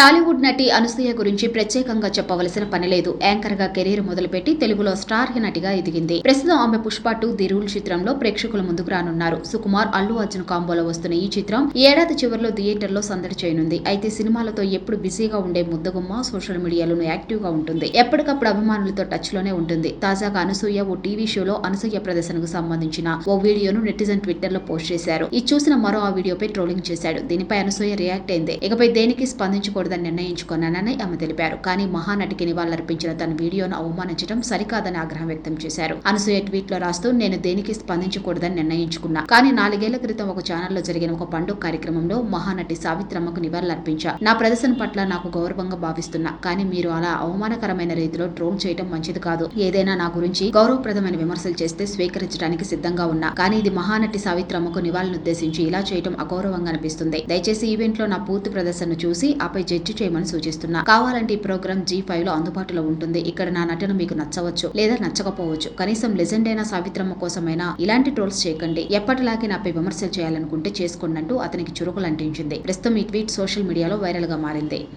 టాలీవుడ్ నటి అనసూయ గురించి ప్రత్యేకంగా చెప్పవలసిన పని లేదు. యాంకర్గా కెరీర్ మొదలుపెట్టి తెలుగులో స్టార్ నటిగా ఎదిగింది. ప్రస్తుతం ఆమె పుష్ప టూ ది రూల్ చిత్రంలో ప్రేక్షకుల ముందుకు రానున్నారు. సుకుమార్ అల్లు అర్జున్ కాంబోలో వస్తున్న ఈ చిత్రం ఏడాది చివరిలో థియేటర్లో సందడి చేయనుంది. అయితే సినిమాలతో ఎప్పుడు బిజీగా ఉండే ముద్దగుమ్మ సోషల్ మీడియాలోనూ యాక్టివ్గా ఉంటుంది. ఎప్పటికప్పుడు అభిమానులతో టచ్లోనే ఉంటుంది. తాజాగా అనసూయ ఓ టీవీ షోలో అనసూయ ప్రదర్శనకు సంబంధించిన ఓ వీడియోను నెటిజన్ ట్విట్టర్లో పోస్ట్ చేశారు. ఇది చూసిన మరో ఆ వీడియోపై ట్రోలింగ్ చేశాడు. దీనిపై అనసూయ రియాక్ట్ అయింది. ఇకపై దేనికి స్పందించకూడదని నిర్ణయించుకున్నానని ఆమె తెలిపారు. కానీ మహానటికి నివాళులర్పించిన తన వీడియోను అవమానించడం సరికాదని ఆగ్రహం వ్యక్తం చేశారు. అనసూయ ట్వీట్లో రాస్తూ నేను దేనికి స్పందించకూడదని నిర్ణయించుకున్నా. కానీ నాలుగేళ్ళ క్రితం ఒక ఛానల్లో జరిగిన ఒక పండుగ కార్యక్రమంలో మహానటి సావిత్రమ్మకు నివాళులర్పించా. నా ప్రదర్శన పట్ల నాకు గౌరవంగా భావిస్తున్నా. కానీ మీరు అలా అవమానకరమైన రీతిలో ట్రోల్ చేయడం మంచిది కాదు. ఏదైనా నా గురించి గౌరవప్రదమైన విమర్శలు చేస్తే స్వీకరించడానికి సిద్ధంగా ఉన్నా. కానీ ఇది మహానటి సావిత్రమ్మకు నివాళులనుద్దేశించి ఇలా చేయడం అగౌరవంగా అనిపిస్తుంది. దయచేసి ఈవెంట్లో నా పూర్తి ప్రదర్శనను చూసి ఆపై జడ్జి చేయమని సూచిస్తున్నా. కావాలంటే ఈ ప్రోగ్రామ్ జీ ఫైవ్లో అందుబాటులో ఉంటుంది. ఇక్కడ నా నటన మీకు నచ్చవచ్చు లేదా నచ్చకపోవచ్చు. కనీసం లెజెండ్ అయిన సావిత్రమ్మ కోసమైనా ఇలాంటి ట్రోల్స్ చేయకండి. ఎప్పటిలాగే నాపై విమర్శలు చేయాలనుకుంటే చేసుకోండి అంటూ అతనికి చురుకులు అంటించింది. ప్రస్తుతం ఈ ట్వీట్ సోషల్ మీడియాలో వైరల్గా మారింది.